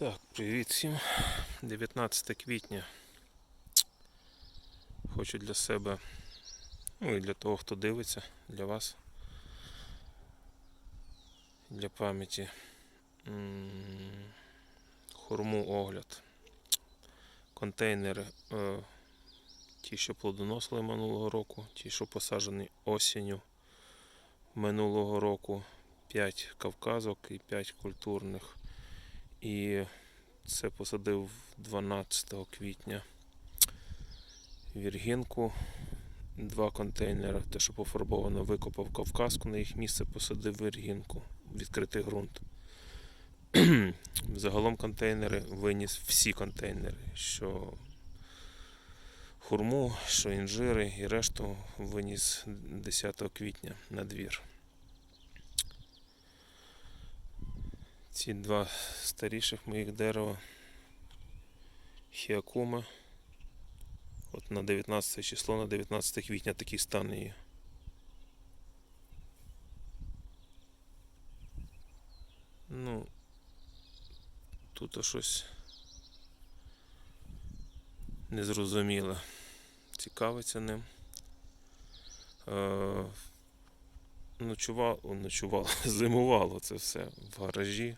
Так, привіт всім. 19 квітня. Хочу для себе, ну і для того, хто дивиться, для вас. Для пам'яті. м, Хурму огляд. Контейнери. е, Ті, що плодоносили минулого року, ті, що посаджені осінню минулого року. 5 кавказок і 5 культурних. І це посадив 12 квітня віргінку. Два контейнери, те, що пофарбовано, викопав Кавказку, на їх місце посадив віргінку, відкритий ґрунт. Загалом контейнери виніс всі контейнери, що хурму, що інжири і решту виніс 10 квітня на двір. Ці два старіших моїх дерева Хіакума. От на 19 число, на 19 квітня такий стан є. Ну, тут щось незрозуміле. Цікавиться ним. Ночувало, ночувало, зимувало це все в гаражі.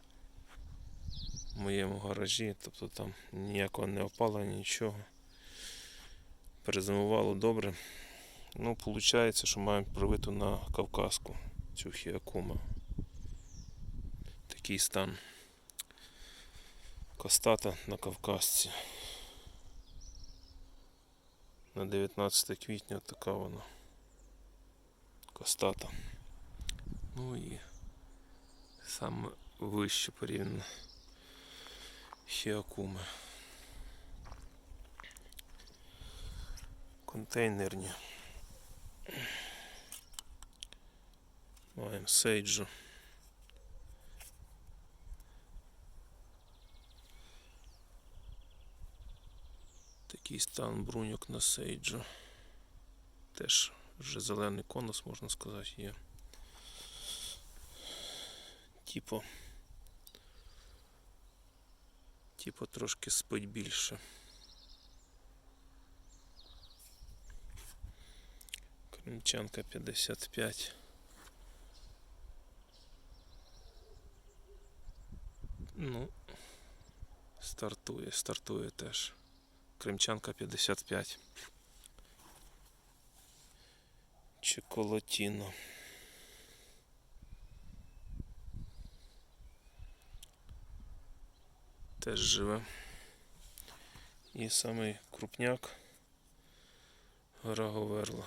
В моєму гаражі, тобто там ніякого не опалення, нічого. Перезимувало добре. Ну, виходить, що маємо привиту на Кавказку цю хіакума. Такий стан. Костата на Кавказці. На 19 квітня така вона. Костата. Ну і саме вище порівняно Хіакуми. Контейнерні. Маємо сейджу. Такий стан бруньок на сейджу. Теж вже зелений конус, можна сказати, є. Типу. Типу трошки спить більше. Кримчанка 55. Ну, стартує, стартує теж. Кримчанка 55. Чоколатіно. Теж живе. І самий крупняк гора.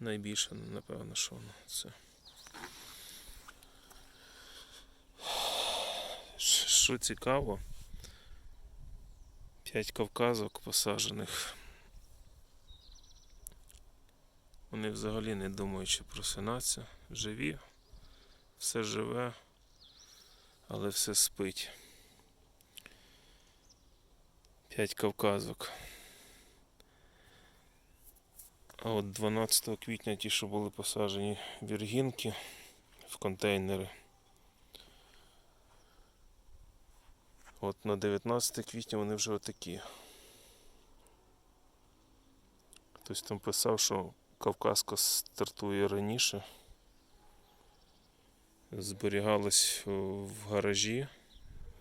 Найбільше, напевно, що воно це. Що цікаво, п'ять кавказок посаджених. Вони взагалі не думаючи просинатися, живі, все живе, але все спить. П'ять кавказок. А от 12 квітня ті, що були посаджені віргінки в контейнери. От на 19 квітня вони вже отакі. Хтось там писав, що Кавказка стартує раніше. Зберігалась в гаражі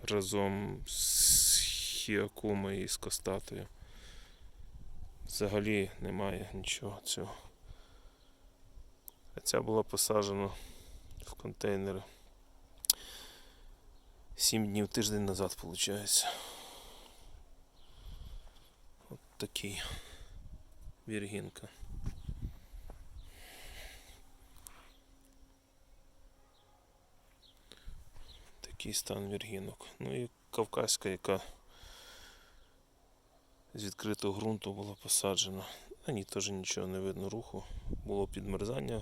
разом з Хіакуми і з Костатою. Взагалі немає нічого цього. А ця була посаджена в контейнери. Сім днів тиждень назад, виходить. От такий віргінка. Такий стан віргінок. Ну і кавказька, яка з відкритого ґрунту була посаджена. На ній теж нічого не видно руху. Було підмерзання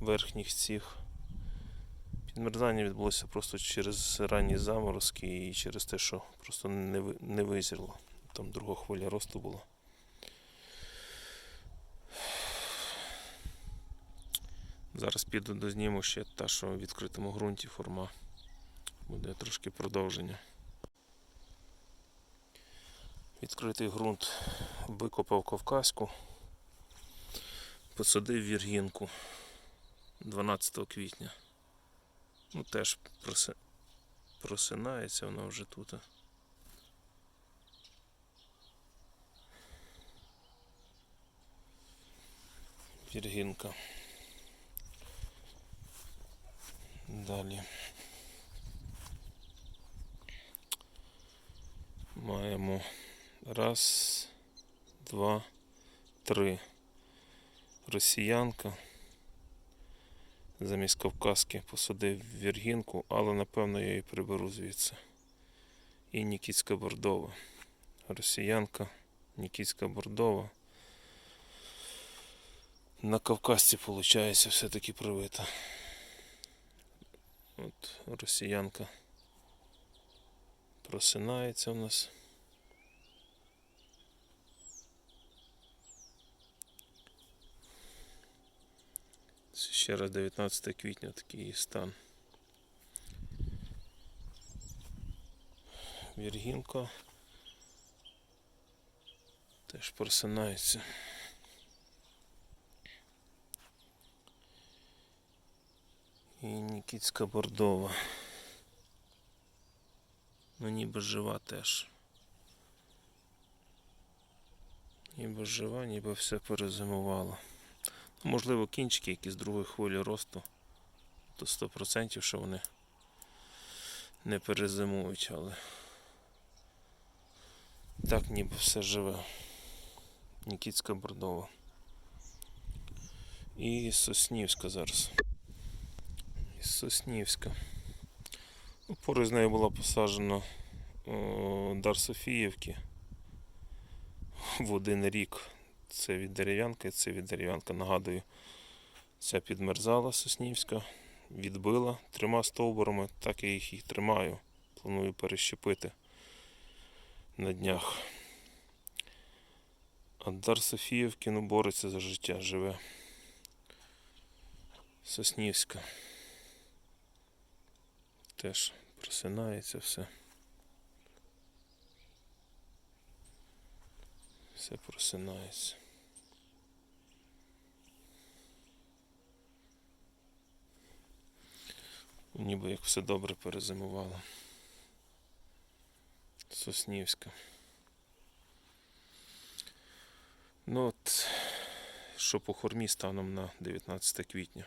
верхніх цих. Підмерзання відбулося просто через ранні заморозки і через те, що просто не, ви- не визріло. Там друга хвиля росту була. Зараз піду дозніму ще та, що в відкритому ґрунті форма. Буде трошки продовження. Відкритий ґрунт викопав Кавказьку, посадив віргінку 12 квітня. Ну теж проси... просинається вона вже тут. Віргінка. Далі. Маємо раз, два, три. Росіянка. Замість Кавказки посадив віргінку, але напевно я її приберу звідси. І Нікітська бордова. Росіянка, Нікітська бордова. На Кавказці, виходить, все-таки привита. От росіянка просинається у нас. Це ще раз 19 квітня такий стан. Віргінка теж просинається. І Нікітська бордова. Ну ніби жива теж. Ніби жива, ніби все перезимувало. Ну, Можливо, кінчики, які з другої хвилі росту, то 100% що вони не перезимують, але так ніби все живе. Нікітська бордова. І Соснівська зараз. І Соснівська. Ну, Поруч з нею була посаджена Дар Софіївки в один рік. Це від дерев'янки, це від дерев'янка. Нагадую, ця підмерзала Соснівська, відбила трьома стовбурами, так я їх і тримаю. Планую перещепити на днях. А Дар Софіївки ну, бореться за життя, живе. Соснівська. Теж просинається все. Все просинається. Ніби як все добре перезимувало. Соснівська. Ну от, що по хормі станом на 19 квітня.